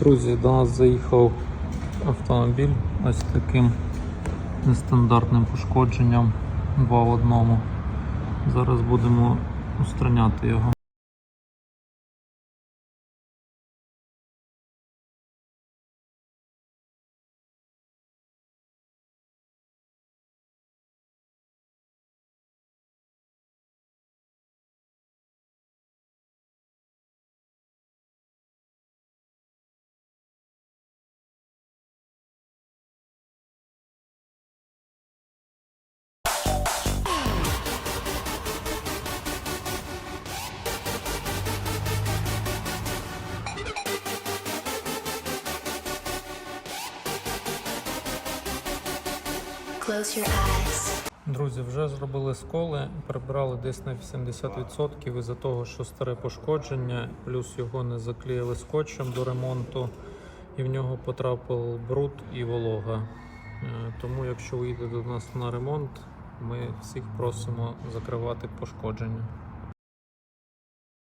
Друзі, до нас заїхав автомобіль ось таким нестандартним пошкодженням 2 в одному. Зараз будемо устраняти його. Друзі, вже зробили сколи, прибрали десь на 80% із-за того, що старе пошкодження, плюс його не заклеїли скотчем до ремонту, і в нього потрапив бруд і волога. Е, Тому, якщо ви їдете до нас на ремонт, ми всіх просимо закривати пошкодження.